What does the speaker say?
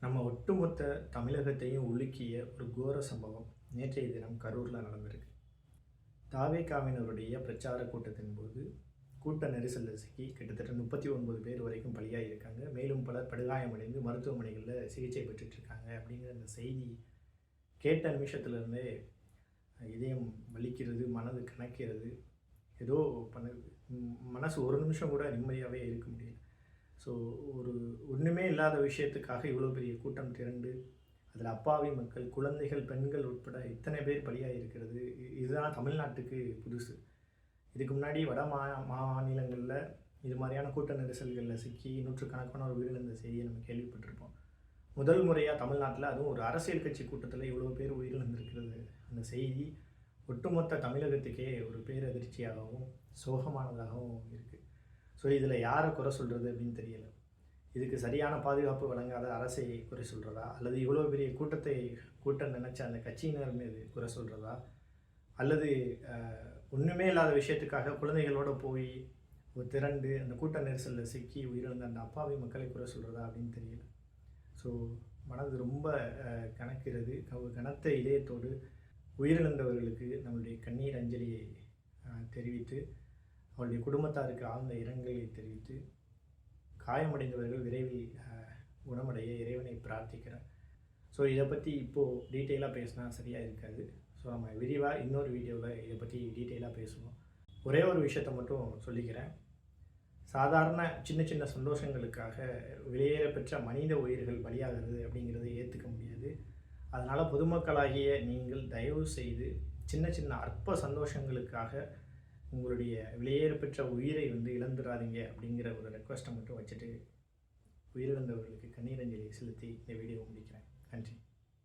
நம்ம ஒட்டுமொத்த தமிழகத்தையும் உலுக்கிய ஒரு கோர சம்பவம் நேற்றைய தினம் கரூரில் நடந்திருக்கு. தாவேகாவினருடைய பிரச்சார கூட்டத்தின் போது கூட்ட நெரிசலில் சிக்கி கிட்டத்தட்ட முப்பத்தி ஒன்பது பேர் வரைக்கும் பலியாக இருக்காங்க. மேலும் பலர் படுகாயமடைந்து மருத்துவமனைகளில் சிகிச்சை பெற்றுட்ருக்காங்க அப்படிங்கிற அந்த செய்தி கேட்ட நிமிஷத்துலேருந்தே இதயம் வலிக்கிறது மனது கணக்கிறது ஏதோ பண்ண மனசு ஒரு நிமிஷம் கூட நிம்மதியாகவே இருக்க முடியல. ஸோ ஒரு ஒன்றுமே இல்லாத விஷயத்துக்காக இவ்வளோ பெரிய கூட்டம் திரண்டு அதில் அப்பாவி மக்கள் குழந்தைகள் பெண்கள் உட்பட இத்தனை பேர் பலியாக இருக்கிறது இதுதான் தமிழ்நாட்டுக்கு புதுசு. இதுக்கு முன்னாடி வட மா மாநிலங்களில் இது மாதிரியான கூட்ட நெரிசல்களில் சிக்கி நூற்றுக்கணக்கான ஒரு உயிரிழந்த செய்தியை நம்ம கேள்விப்பட்டிருப்போம். முதல் முறையாக தமிழ்நாட்டில் அதுவும் ஒரு அரசியல் கட்சி கூட்டத்தில் இவ்வளோ பேர் உயிரிழந்திருக்கிறது. அந்த செய்தி ஒட்டுமொத்த தமிழகத்துக்கே ஒரு பேரதிர்ச்சியாகவும் சோகமானதாகவும் இருக்குது ஸோ இதில் யாரை குறை சொல்கிறது அப்படின்னு தெரியல. இதுக்கு சரியான பாதுகாப்பு வழங்காத அரசை குறை சொல்கிறதா அல்லது இவ்வளோ பெரிய கூட்டத்தை கூட்டம் நினச்ச அந்த கட்சியினர் மீது குறை சொல்கிறதா அல்லது ஒன்றுமே இல்லாத விஷயத்துக்காக குழந்தைகளோட போய் ஒரு திரண்டு அந்த கூட்ட நெரிசலில் சிக்கி உயிரிழந்த அந்த அப்பாவி மக்களை குறை சொல்கிறதா அப்படின்னு தெரியல. ஸோ மனது ரொம்ப கணக்கிறது கனத்த இதயத்தோடு உயிரிழந்தவர்களுக்கு நம்மளுடைய கண்ணீர் அஞ்சலியை தெரிவித்து அவருடைய குடும்பத்தாருக்கு ஆழ்ந்த இரங்கலை தெரிவித்து காயமடைந்தவர்கள் விரைவில் குணமடைய இறைவனை பிரார்த்திக்கிறேன். ஸோ இதை பற்றி இப்போது டீட்டெயிலாக பேசினா சரியாக இருக்காது. ஸோ நம்ம விரிவாக இன்னொரு வீடியோவில் இதை பற்றி டீட்டெயிலாக பேசுவோம். ஒரே ஒரு விஷயத்தை மட்டும் சொல்லிக்கிறேன். சாதாரண சின்ன சின்ன சந்தோஷங்களுக்காக வெளியேற பெற்ற மனித உயிர்கள் பலியாகிறது அப்படிங்கிறத ஏற்றுக்க முடியாது. அதனால் பொதுமக்களாகிய நீங்கள் தயவு செய்து சின்ன சின்ன அற்ப சந்தோஷங்களுக்காக உங்களுடைய விலையேறப்பெற்ற பெற்ற உயிரை வந்து இழந்துடாதீங்க அப்படிங்கிற ஒரு ரெக்வஸ்ட்டை மட்டும் வச்சுட்டு உயிரிழந்தவர்களுக்கு கண்ணீரஞ்சலி செலுத்தி இந்த வீடியோ முடிக்கிறேன். நன்றி.